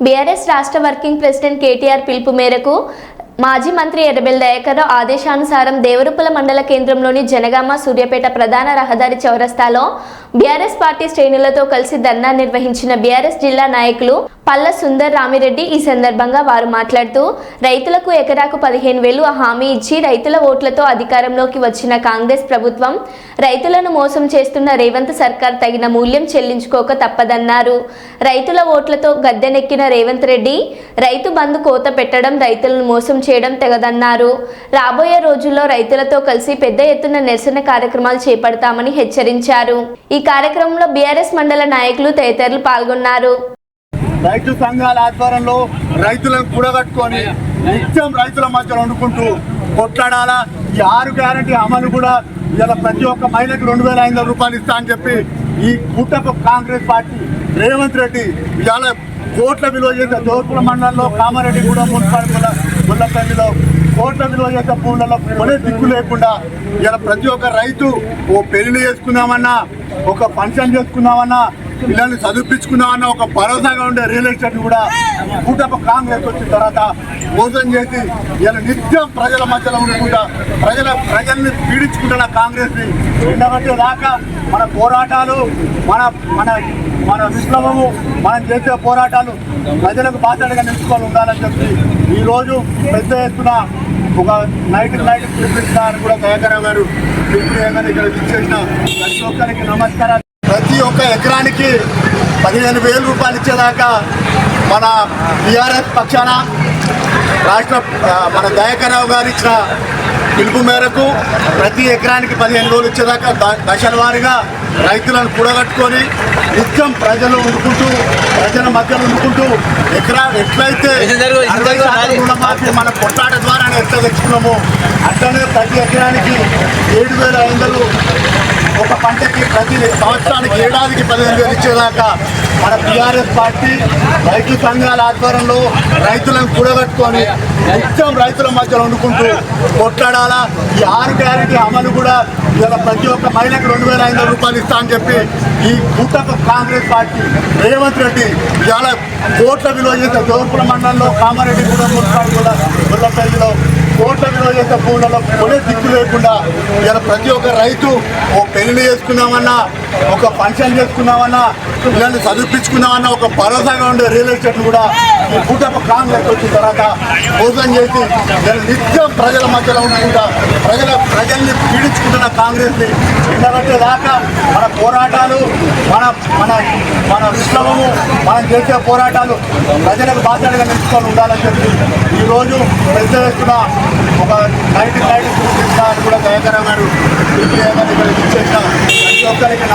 BRS రాష్ట్ర working president KTR పిలుపు మేరకు మాజీ మంత్రి ఎర్రబెల్ దయాకర్రావు ఆదేశానుసారం దేవరుపుల మండల కేంద్రంలోని జనగామ సూర్యాపేట ప్రధాన రహదారి చౌరస్తాలో బీఆర్ఎస్ పార్టీ శ్రేణులతో కలిసి ధర్నా నిర్వహించిన బీఆర్ఎస్ జిల్లా నాయకులు పల్ల సుందర్ రామిరెడ్డి ఈ సందర్భంగా వారు మాట్లాడుతూ రైతులకు ఎకరాకు పదిహేను వేలు హామీ ఇచ్చి రైతుల ఓట్లతో అధికారంలోకి వచ్చిన కాంగ్రెస్ ప్రభుత్వం రైతులను మోసం చేస్తున్న రేవంత్ సర్కార్ తగిన మూల్యం చెల్లించుకోక తప్పదన్నారు. రైతుల ఓట్లతో గద్దెనెక్కిన రేవంత్ రెడ్డి రైతు బంధు కోత పెట్టడం రైతులను మోసం చేయడం తెగదన్నారు. రాబోయే రోజుల్లో రైతులతో కలిసి పెద్ద ఎత్తున నిరసన కార్యక్రమాలు చేపడతామని హెచ్చరించారు. ఈ కార్యక్రమంలో బీఆర్ఎస్ మండల నాయకులు తదితరులు పాల్గొన్నారు. రైతు సంఘాల ఆధ్వర్యంలో రైతులను కూడగట్టుకొని నిత్యం రైతుల మధ్యలో వండుకుంటూ కొట్లాడాలా? ఈ ఆరు గ్యారంటీ అమలు కూడా ఇలా ప్రతి ఒక్క మహిళకు రెండు వేల ఐదు వందల రూపాయలు ఇస్తా అని చెప్పి ఈ కూటపు కాంగ్రెస్ పార్టీ రేవంత్ రెడ్డి ఇవాళ కోట్ల విలువ చేసే జోర్పుల మండలంలో కామారెడ్డి కూడా మున్సిపాలిటీ ముళ్ళపల్లిలో కోట్ల విలువ చేసే భూములలో కొనే దిక్కు లేకుండా ఇలా ప్రతి ఒక్క రైతు ఓ పెళ్ళి చేసుకుందామన్నా ఒక ఫంక్షన్ చేసుకుందామన్నా పిల్లల్ని చదివించుకుందామన్న ఒక భరోసాగా ఉండే రియల్ ఎస్టేట్ కూడా కూటమి కాంగ్రెస్ వచ్చిన తర్వాత మోసం చేసి ఇలా నిత్యం ప్రజల మధ్యలో ఉండకుండా ప్రజల ప్రజల్ని పీడించుకుంటున్న కాంగ్రెస్ని దాకా మన పోరాటాలు మన మన మన విప్లవము మనం చేసే పోరాటాలు ప్రజలకు బాధ్యతగా నిలుచుకొని ఉండాలని చెప్పి ఈరోజు పెద్ద ఎత్తున ఒక నైట్ నైట్ పిలిపిస్తారని కూడా దయాకరావు గారు పిలిపి ఇక్కడ ఇచ్చేసిన ప్రతి ఒక్కరికి నమస్కారాలు. ప్రతి ఒక్క ఎకరానికి పదిహేను వేల రూపాయలు ఇచ్చేదాకా మన టీఆర్ఎస్ పక్షాన రాష్ట్ర మన దయాకర్రావు గారు ఇచ్చిన పిలుపు మేరకు ప్రతి ఎకరానికి పదిహేను వేలు ఇచ్చేదాకా దశల వారీగా రైతులను కూడగట్టుకొని నిత్యం ప్రజలు ఉండుకుంటూ ప్రజల మధ్యలో ఉండుకుంటూ ఎకరా ఎట్లయితే అరవై శాతం రుణమాఫీ మన కొట్లాట ద్వారా ఎట్లా తెచ్చుకున్నామో అట్లనే ప్రతి ఎకరానికి ఏడు వేల ఐదు వందలు ఒక పంటకి ప్రతి సంవత్సరానికి ఏడాదికి పదిహేను వేలు ఇచ్చేదాకా మన టీఆర్ఎస్ పార్టీ రైతు సంఘాల ఆధ్వర్యంలో రైతులను కూడగట్టుకొని నిత్యం రైతుల మధ్యలో వండుకుంటూ కొట్లాడాలా? ఈ ఆరు గ్యారెంటీ అమలు కూడా ఇలా ప్రతి ఒక్క మహిళకు రెండు వేల ఐదు వందల రూపాయలు ఇస్తా అని చెప్పి ఈ కూటమి కాంగ్రెస్ పార్టీ రేవంత్ రెడ్డి చాలా కోట్ల విలువ చేసే జోర్పుల మండలంలో కామారెడ్డి కూడా మున్సిపాలిటీ కూడా ముల్లపల్లిలో కోట్ల విలువ చేసే భూములలో కొనే దిక్కు లేకుండా ఇలా ప్రతి ఒక్క రైతు ఓ పెళ్ళి చేసుకుందామన్నా ఒక ఫంక్షన్ చేసుకున్నామన్నా పిల్లల్ని చదివించుకున్నామన్నా ఒక భరోసాగా ఉండే రియల్ ఎస్టేట్ కూడా ఈ కూటమి కాంగ్రెస్ వచ్చిన తర్వాత మోసం చేసి నేను నిత్యం ప్రజల మధ్యలో ఉండకుండా ప్రజల ప్రజల్ని పీడించుకుంటున్న కాంగ్రెస్ని దాకా మన పోరాటాలు మన మన మన విప్లవము మనం చేసే పోరాటాలు ప్రజలకు బాధ్యతగా నిలుచుకొని ఉండాలని చెప్పి ఈరోజు పెద్ద ఎత్తున ఒక నైట్ నైట్ చూపిస్తా కూడా దయాకరం గారు ఇక్కడ ఇచ్చేసిన ప్రతి ఒక్కరికి